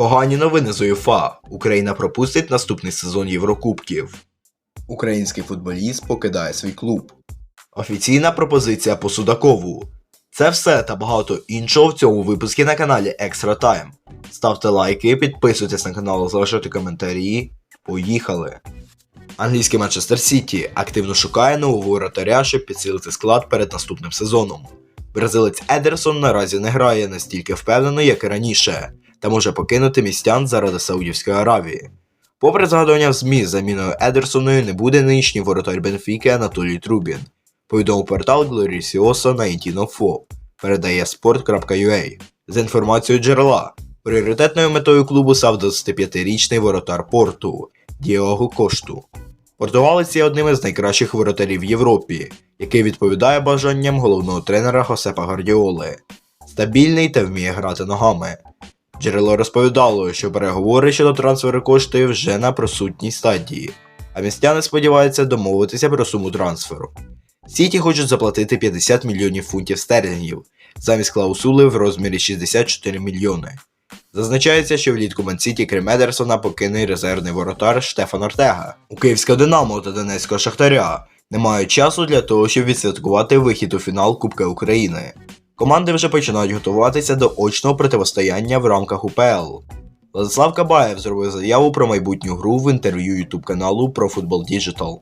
Погані новини з УЄФА. Україна пропустить наступний сезон Єврокубків. Український футболіст покидає свій клуб. Офіційна пропозиція по Судакову. Це все та багато іншого в цьому випуску на каналі Extra Time. Ставте лайки, підписуйтесь на канал, залишайте коментарі. Поїхали! Англійський Манчестер Сіті активно шукає нового воротаря, щоб підсилити склад перед наступним сезоном. Бразилець Едерсон наразі не грає настільки впевнено, як і раніше, та може покинути містян заради Саудівської Аравії. Попри згадування в ЗМІ, заміною Едерсоною не буде нинішній воротар Бенфіки Анатолій Трубін. Повідомив портал Glorioso на Інтінофо, передає sport.ua. За інформацією джерела, пріоритетною метою клубу став 25-річний воротар Порту Діого Кошту. Португалець є одним із найкращих воротарів Європі, який відповідає бажанням головного тренера Хосепа Гвардіоли. Стабільний та вміє грати ногами. Джерело розповідало, що переговори щодо трансферу коштує вже на просутній стадії, а містяни сподіваються домовитися про суму трансферу. Сіті хочуть заплатити 50 мільйонів фунтів стерлінгів замість клаусули в розмірі 64 мільйони. Зазначається, що влітку Мансіті, крім Едерсона, покине резервний воротар Штефан Ортега. У Київського Динамо та Донецького Шахтаря не мають часу для того, щоб відсвяткувати вихід у фінал Кубка України. Команди вже починають готуватися до очного противостояння в рамках УПЛ. Владислав Кабаєв зробив заяву про майбутню гру в інтерв'ю ютуб каналу Pro Football Digital.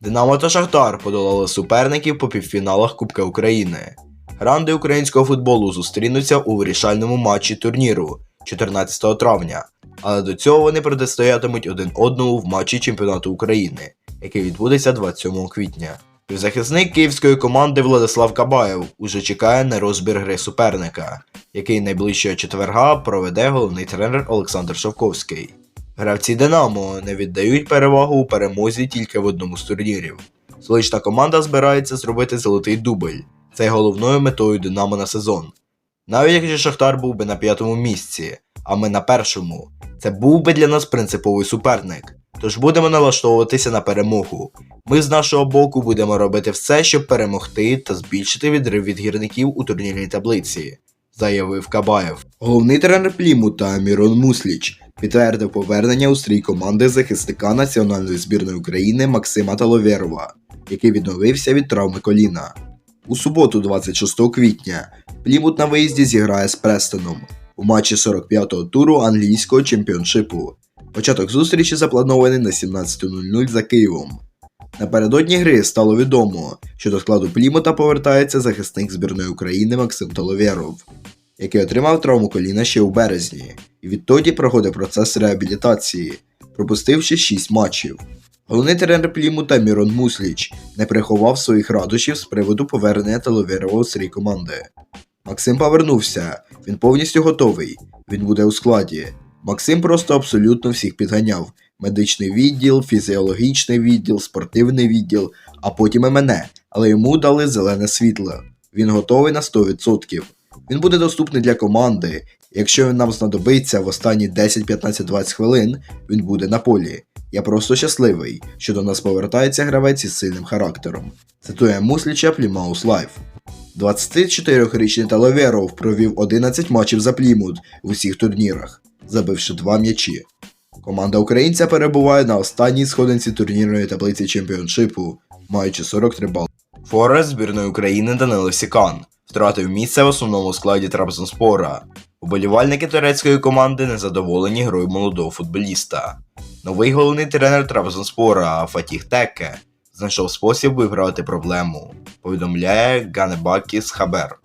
Динамо та Шахтар подолали суперників по півфіналах Кубка України. Гранди українського футболу зустрінуться у вирішальному матчі турніру 14 травня, але до цього вони протистоятимуть один одному в матчі чемпіонату України, який відбудеться 27 квітня. Півзахисник київської команди Владислав Кабаєв уже чекає на розбір гри суперника, який найближчого четверга проведе головний тренер Олександр Шовковський. Гравці Динамо не віддають перевагу у перемозі тільки в одному з турнірів. Столична команда збирається зробити золотий дубль. Це головною метою Динамо на сезон. Навіть якщо Шахтар був би на п'ятому місці, а ми на першому, це був би для нас принциповий суперник. Тож будемо налаштовуватися на перемогу. Ми з нашого боку будемо робити все, щоб перемогти та збільшити відрив від гірників у турнірній таблиці, заявив Кабаєв. Головний тренер Плімута Мірон Мусліч підтвердив повернення у стрій команди захисника національної збірної України Максима Таловєрова, який відновився від травми коліна. У суботу, 26 квітня, Плімут на виїзді зіграє з Престоном у матчі 45-го туру англійського чемпіоншипу. Початок зустрічі запланований на 17.00 за Києвом. Напередодні гри стало відомо, що до складу Плімута повертається захисник збірної України Максим Толовєров, який отримав травму коліна ще у березні, і відтоді проходив процес реабілітації, пропустивши 6 матчів. Головний тренер Плімута Мірон Мусліч не приховав своїх радощів з приводу повернення Толовєрова у срій команди. Максим повернувся, він повністю готовий, він буде у складі. Максим просто абсолютно всіх підганяв: медичний відділ, фізіологічний відділ, спортивний відділ, а потім і мене, але йому дали зелене світло. Він готовий на 100%. Він буде доступний для команди. Якщо він нам знадобиться в останні 10, 15, 20 хвилин, він буде на полі. Я просто щасливий, що до нас повертається гравець із сильним характером. Цитує Мусліча Плімаус Лайф. 24-річний Таловеров провів 11 матчів за Плімут в усіх турнірах, забивши 2 м'ячі. Команда українця перебуває на останній сходинці турнірної таблиці чемпіоншипу, маючи 43 бали. Форест збірної України Данило Сікан втратив місце в основному складі Трабзонспора. Уболівальники турецької команди незадоволені грою молодого футболіста. Новий головний тренер Трабзонспора Фатіх Теке знайшов спосіб виправити проблему, повідомляє Ганебакіс Хабер.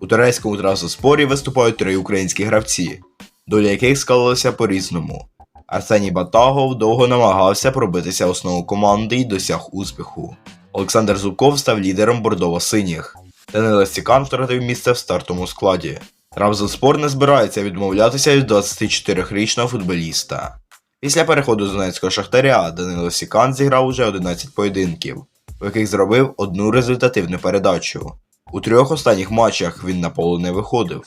У турецькому Трабзонспорі виступають три українські гравці, доля яких склалася по-різному. Арсеній Батагов довго намагався пробитися основу команди і досяг успіху. Олександр Зубков став лідером бордово-синіх. Данило Сікан втратив місце в стартовому складі. Трабзонспор не збирається відмовлятися від 24-річного футболіста. Після переходу з Донецького Шахтаря Данило Сікан зіграв уже 11 поєдинків, у яких зробив одну результативну передачу. У трьох останніх матчах він на поле не виходив.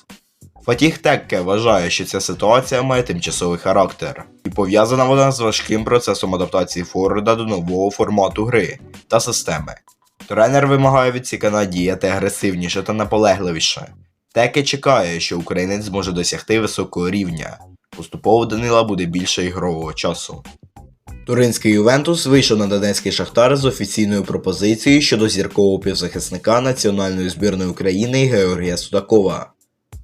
Фатіх Текке вважає, що ця ситуація має тимчасовий характер, і пов'язана вона з важким процесом адаптації Форварда до нового формату гри та системи. Тренер вимагає від Сікана діяти агресивніше та наполегливіше. Теке чекає, що українець зможе досягти високого рівня, Поступово Данила буде більше ігрового часу. Туринський Ювентус вийшов на Донецький Шахтар з офіційною пропозицією щодо зіркового півзахисника національної збірної України Георгія Судакова.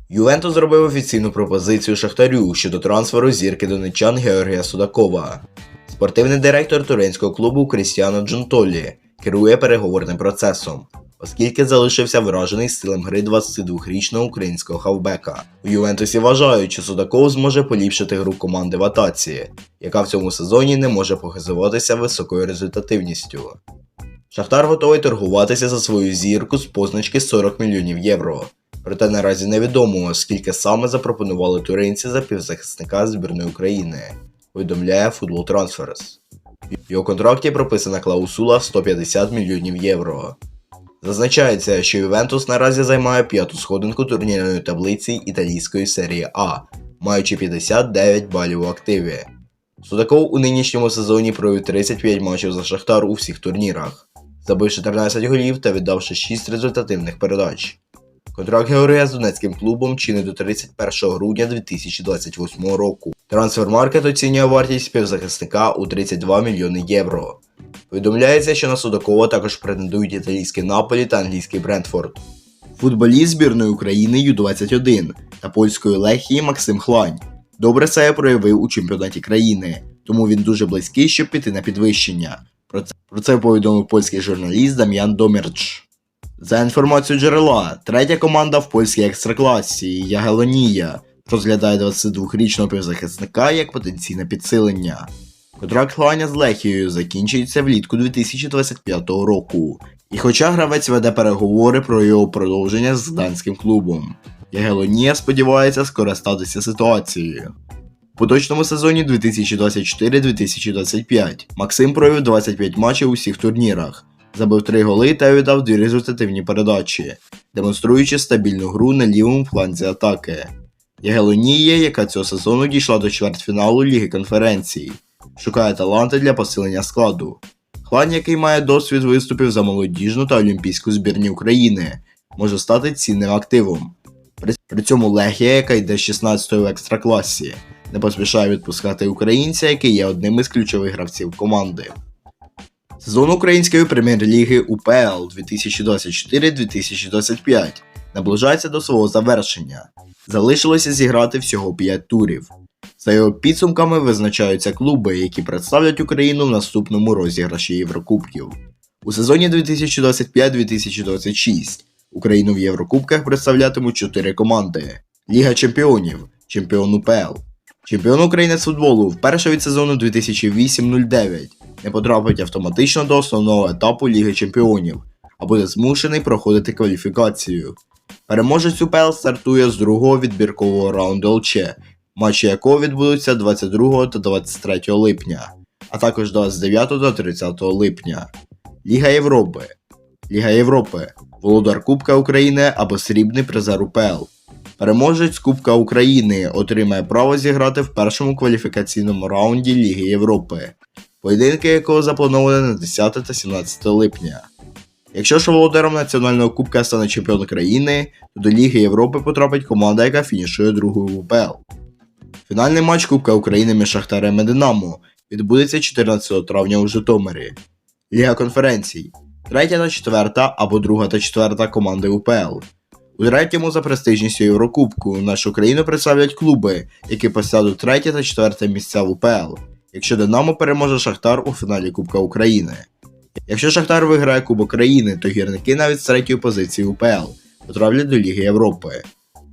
Ювентус зробив офіційну пропозицію Шахтарю щодо трансферу зірки донечан Георгія Судакова. Спортивний директор туринського клубу Крістіано Джунтолі керує переговорним процесом, оскільки залишився вражений стилем гри 22-річного українського хавбека. У Ювентусі вважають, що Судаков зможе поліпшити гру команди в атаці, яка в цьому сезоні не може похизуватися високою результативністю. Шахтар готовий торгуватися за свою зірку з позначки 40 мільйонів євро. Проте наразі невідомо, скільки саме запропонували туринці за півзахисника збірної України, повідомляє Football Transfers. В його контракті прописана клаусула в 150 мільйонів євро. Зазначається, що Ювентус наразі займає п'яту сходинку турнірної таблиці італійської серії А, маючи 59 балів у активі. Судаков у нинішньому сезоні провів 35 матчів за Шахтар у всіх турнірах, забив 14 голів та віддавши 6 результативних передач. Контракт Георгія з донецьким клубом чинить до 31 грудня 2028 року. Трансфермаркет оцінює вартість співзахисника у 32 мільйони євро. Повідомляється, що на Судакова також претендують італійський Наполі та англійський Брентфорд. Футболіст збірної України Ю-21 та польської Лехії Максим Хлань добре себе проявив у чемпіонаті країни, тому він дуже близький, щоб піти на підвищення. Про це, про це повідомив польський журналіст Дам'ян Домірч. За інформацією джерела, третя команда в польській екстракласі Ягелонія розглядає 22-річного півзахисника як потенційне підсилення. Контракт Хланя з Лехією закінчується влітку 2025 року, і хоча гравець веде переговори про його продовження з данським клубом, Ягелонія сподівається скористатися ситуацією. У поточному сезоні 2024-2025 Максим провів 25 матчів у всіх турнірах, забив 3 голи та віддав 2 результативні передачі, демонструючи стабільну гру на лівому фланзі атаки. Ягелонія, яка цього сезону дійшла до чвертьфіналу Ліги конференцій, шукає таланти для посилення складу. Хлань, який має досвід виступів за молодіжну та олімпійську збірні України, може стати цінним активом. При, цьому Лехія, яка йде 16-ї в екстракласі, не поспішає відпускати українця, який є одним із ключових гравців команди. Сезон української прем'єр-ліги УПЛ 2024-2025 наближається до свого завершення. Залишилося зіграти всього 5 турів. За його підсумками визначаються клуби, які представлять Україну в наступному розіграші Єврокубків. У сезоні 2025-2026 Україну в Єврокубках представлятимуть 4 команди: Ліга Чемпіонів, Чемпіон УПЛ. Чемпіон України з футболу вперше від сезону 2008-09 не потрапить автоматично до основного етапу Ліги Чемпіонів, а буде змушений проходити кваліфікацію. Переможець УПЛ стартує з другого відбіркового раунду ЛЧ, матчі якого відбудуться 22 та 23 липня, а також 29 та 30 липня. Ліга Європи. Ліга Європи. Володар Кубка України або срібний призер УПЛ. Переможець Кубка України отримає право зіграти в першому кваліфікаційному раунді Ліги Європи, поєдинки якого заплановані на 10 та 17 липня. Якщо ж володарем національного кубка стане чемпіон країни, то до Ліги Європи потрапить команда, яка фінішує другою в УПЛ. Фінальний матч Кубка України між Шахтарем і Динамо відбудеться 14 травня у Житомирі. Ліга конференцій. Третя та четверта або друга та четверта команди УПЛ. У третьому за престижністю Єврокубку нашу країну представлять клуби, які посядуть третє та четверте місця в УПЛ, якщо Динамо переможе Шахтар у фіналі Кубка України. Якщо Шахтар виграє Кубок країни, то гірники навіть з третьої позиції УПЛ потраплять до Ліги Європи.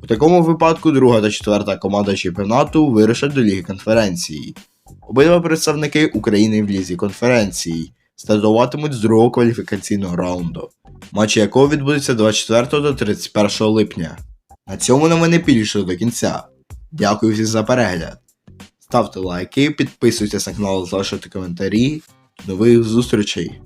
У такому випадку друга та четверта команда чемпіонату вирушать до Ліги конференції. Обидва представники України в лізі конференції стартуватимуть з другого кваліфікаційного раунду, матчі якого відбудуться 24 до 31 липня. На цьому новини підійшли до кінця. Дякую всім за перегляд. Ставте лайки, підписуйтесь на канал, залишайте коментарі. До нових зустрічей!